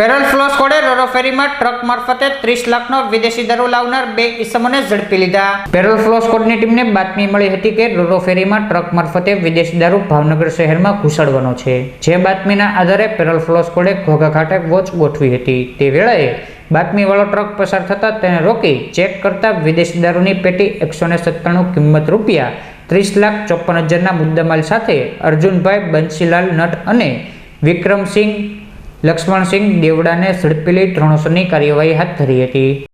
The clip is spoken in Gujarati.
પેરોલ ફ્લો સ્કોડે રોરો ફેરીમાં ટ્રક મારફતે ત્રીસ લાખનો વિદેશી દારૂ લાવનાર બે ઇસમોને ઝડપી લીધા. પેરોલ ફ્લો સ્કોડની ટીમને બાતમી મળી હતી કે રોરો ફેરીમાં ટ્રક મારફતે વિદેશી દારૂ ભાવનગર શહેરમાં ઘૂસડવાનો છે. જે બાતમીના આધારે પેરોલ ફ્લો સ્કોડે ઘોઘા ખાતે વોચ ગોઠવી હતી. તે વેળાએ બાતમીવાળો ટ્રક પસાર થતાં તેને રોકી ચેક કરતા વિદેશી દારૂની પેટી એકસો સત્તાણું કિંમત રૂપિયા, ત્રીસ લાખ ચોપન હજારના મુદ્દામાલ સાથે અર્જુનભાઈ બંસીલાલ નટ અને વિક્રમસિંહ લક્ષ્મણસિંહ દેવડાને ઝડપી લઈ ધોરણસરની કાર્યવાહી હાથ ધરી હતી.